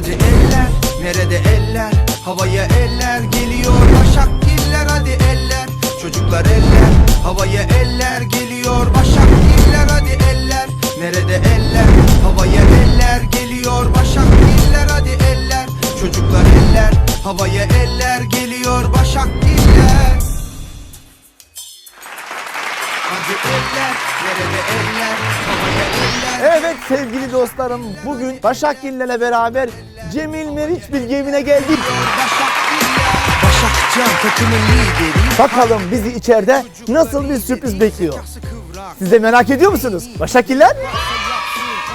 Hadi eller nerede eller? Havaya eller geliyor Başakgiller hadi eller. Çocuklar eller Havaya eller geliyor Başakgiller hadi eller. Nerede eller Havaya eller geliyor Başakgiller hadi eller. Çocuklar eller Havaya eller geliyor Başakgiller Hadi eller Nerede eller Evet sevgili dostlarım bugün Başakgiller'le beraber Cemil Meriç Bilge evine geldik. Bakalım bizi içeride nasıl bir sürpriz bekliyor. Siz de merak ediyor musunuz? Başakgiller?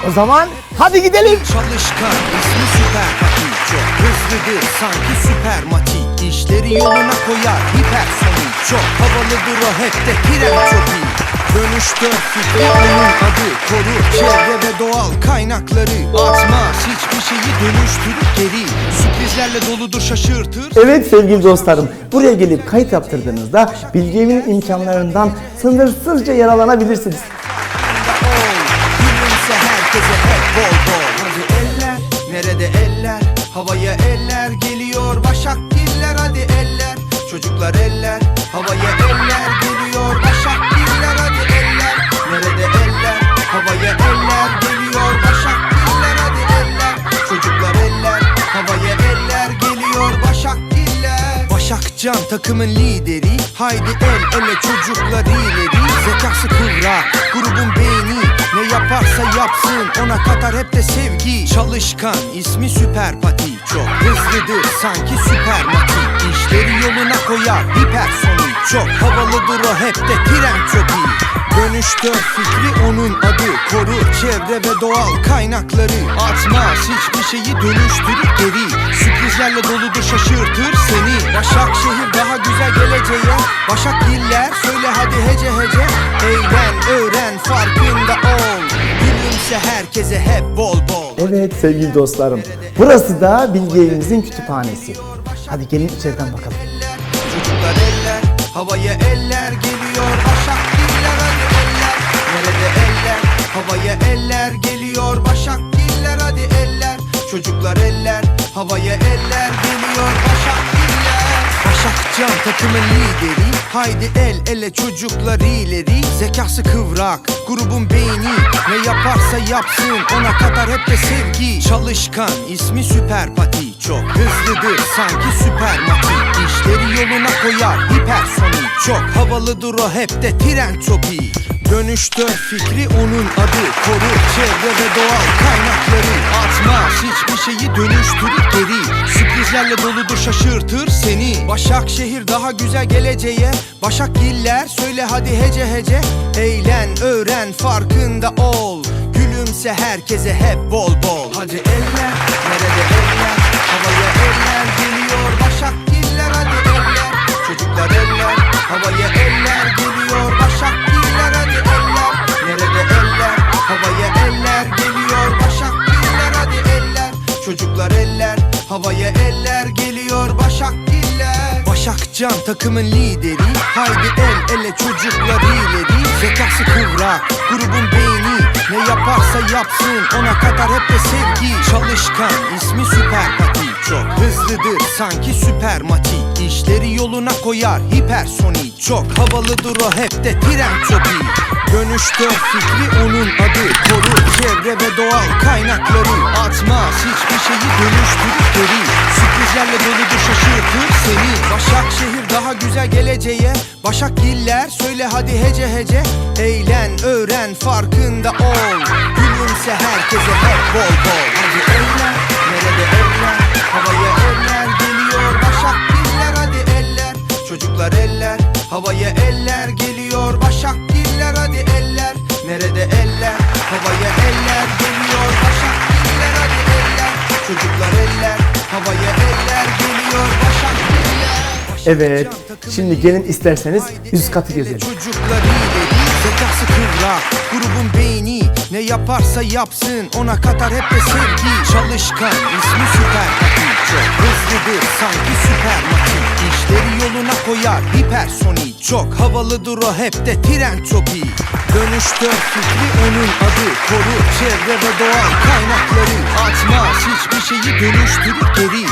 O zaman hadi gidelim. Çalışkan ismi süper pati Çok hızlıdır sanki süper mati İşleri yoluna koyar hipersonik Çok havalıdır o hep de tren çok iyi Dönüştör fikri onun adı doğal kaynakları Atmaz hiçbir şeyi dönüştürür geri. Sürprizlerle doludur şaşırtır. Evet sevgili dostlarım buraya gelip kayıt yaptırdığınızda Bilge evinin imkanlarından sınırsızca yararlanabilirsiniz. nerede eller? Havaya eller geliyor Başakgiller hadi eller Çocuklar eller Havaya eller Başakcan takımın lideri Haydi el ele çocuklar ileri. Zekası kıvrak grubun beyni Ne yaparsa yapsın ona katar hep de sevgi. Çalışkan ismi süper pati. Çok hızlıdır sanki süper mati. İşleri yoluna koyar hipersonik Çok havalıdır o hep de tren çok Dönüştör fikri onun adı. Koru çevre ve doğal kaynakları. Atmaz hiçbir şeyi dönüştürür geri. Sürprizlerle doludur şaşırtır seni. Başakşehir daha güzel geleceğe. Başakgiller söyle hadi hece hece. Eğlen öğren farkında ol. Gülümse herkese hep bol bol. Evet sevgili dostlarım burası da Bilge evimizin kütüphanesi. Hadi gelin içeriden bakalım. Çocuklar eller Havaya eller geliyor Havaya eller geliyor Başakgiller hadi eller. Çocuklar eller Havaya eller geliyor Başakgiller Başakcan takımın lideri Haydi el ele çocuklar ileri. Zekası kıvrak grubun beyni Ne yaparsa yapsın ona kadar hep de sevgi. Çalışkan ismi süper pati Çok hızlıdır sanki süper mati. İşleri yoluna koyar hipersonik Çok havalıdır o hep de tren çok iyi Dönüştör fikri onun adı Koru çevre ve doğal kaynakları. Atmaz hiçbir şeyi dönüştürür geri. Sürprizlerle doludur şaşırtır seni. Başakşehir daha güzel geleceğe. Başakgiller söyle hadi hece hece. Eğlen öğren farkında ol. Gülümse herkese hep bol bol. Hadi eller nerede eller? Havaya eller geliyor. Başakgiller hadi eller. Çocuklar eller Havaya eller geliyor. Başakgiller Başakcan takımın lideri Haydi el ele çocuklar ileri. Zekası kıvrak grubun beyni Ne yaparsa yapsın ona kadar hep de sevgi. Çalışkan ismi süper pati. Çok hızlıdır sanki süper mati. İşleri yoluna koyar hipersonik Çok havalıdır o hep de tren çok iyi Dönüştör fikri onun adı Koru çevre ve doğal kaynakları. Atmaz hiçbir şeyi dönüştürür geri Sürprizlerle doludur şaşırtır seni Başakşehir daha güzel geleceğe. Başakgiller söyle hadi hece hece. Eğlen öğren farkında ol. Gülümse herkese hep bol bol. Hadi eller nerede eller Havaya eller geliyor Başakgiller hadi eller Çocuklar eller. Havaya eller geliyor Başakgiller hadi eller Nerede eller? Havaya eller geliyor Başakgiller hadi eller Çocuklar eller Evet şimdi gelin isterseniz üst katı gezelim. Grubun beyni ne yaparsa yapsın ona kadar hep de sevgi. Çalışkan ismi süper çok hızlıdır sanki süper. Makine İşleri yoluna koyar hipersonik Çok havalıdır o hep de tren çok iyi Dönüştör fikri onun adı. Koru çevre ve doğal kaynakları. Atmaz hiçbir şeyi dönüştürür geri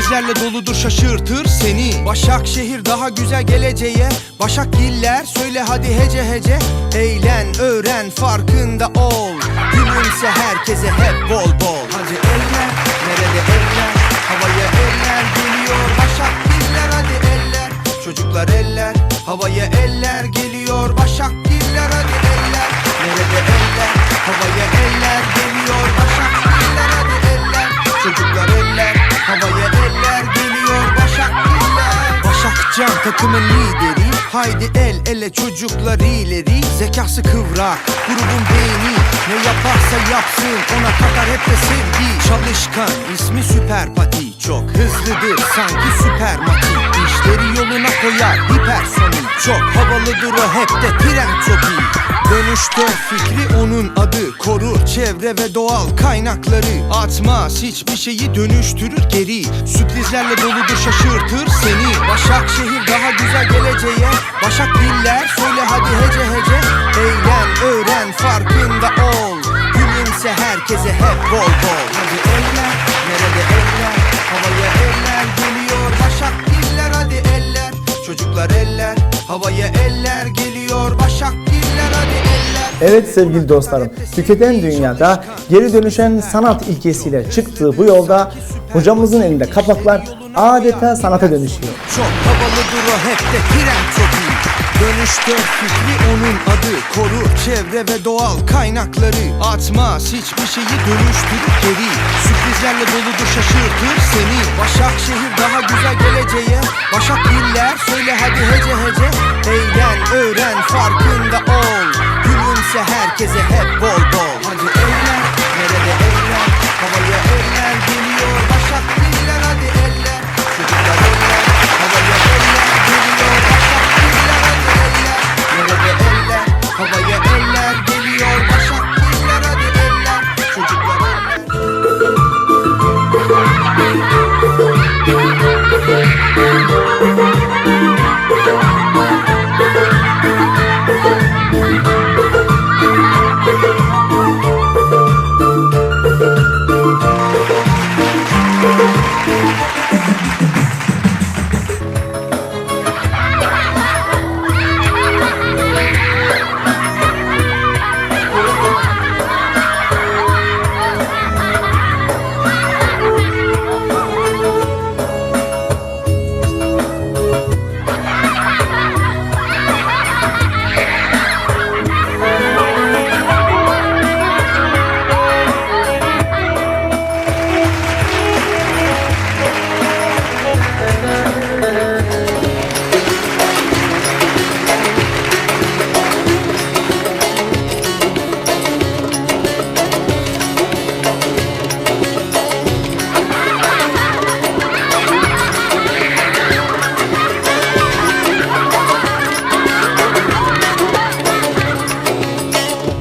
Sürprizlerle doludur şaşırtır seni. Başakşehir daha güzel geleceğe. Başakgiller söyle hadi hece hece. Eğlen öğren farkında ol. Gülümse herkese hep bol bol. Hadi eller nerede eller Başakcan takımın lideri. Haydi el ele çocuklar ileri. Zekası kıvrak grubun beyni. Ne yaparsa yapsın ona kadar hep de sevgi. Çalışkan ismi süper pati. Çok hızlıdır sanki süper mati. İşleri yoluna koyar hipersonik Çok havalıdır o hep de tren çok iyi Dönüştör fikri onun adı. Korur çevre ve doğal kaynakları. Atmaz hiçbir şeyi dönüştürür geri. Sürprizlerle doludur şaşırtır seni. Başakşehir daha güzel geleceğe. Başakgiller söyle hadi hece hece. Eğlen öğren farkında ol. Gülümse herkese hep bol bol. Hadi eller nerede eller Havaya eller geliyor. Başakgiller hadi eller. Çocuklar eller havaya eller geliyor Evet sevgili dostlarım, tüketen dünyada geri dönüşen sanat ilkesiyle çıktığı bu yolda hocamızın elinde kapaklar adeta sanata dönüşüyor. Çok havalıdır o hep de tren çok iyi fikri onun adı Korur çevre ve doğal kaynakları Atmaz. Hiçbir şeyi dönüştürür geri. Sürprizlerle doludur şaşırtır seni. Başakşehir daha güzel geleceğe. Başakgiller söyle hadi hece hece herkese hep bol bol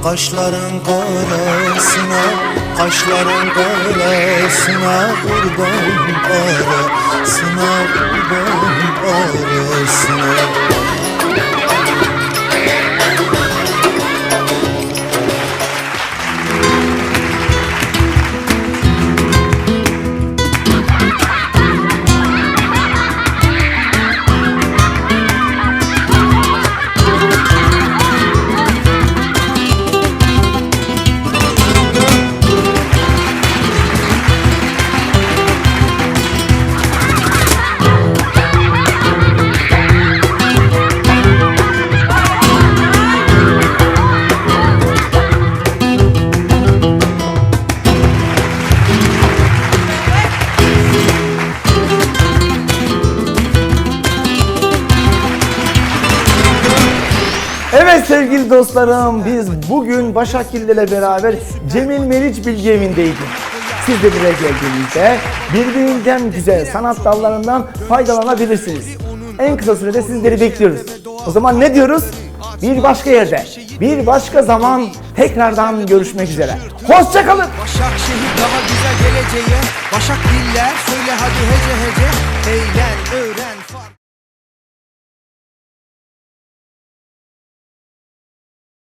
Kaşların karasına, kaşların karasına Kurban arasına, kurban arasına Evet sevgili dostlarım, biz bugün Başakgil ile beraber Cemil Meriç Bilgi Evi'ndeydik. Siz de buraya geldiğinizde birbirinden güzel sanat dallarından faydalanabilirsiniz. En kısa sürede sizleri bekliyoruz. O zaman ne diyoruz? Bir başka yerde, Bir başka zaman tekrardan görüşmek üzere. Hoşçakalın. Başakşehir daha güzel geleceğe Başak diller söyle hadi hece hece Eğlen öğren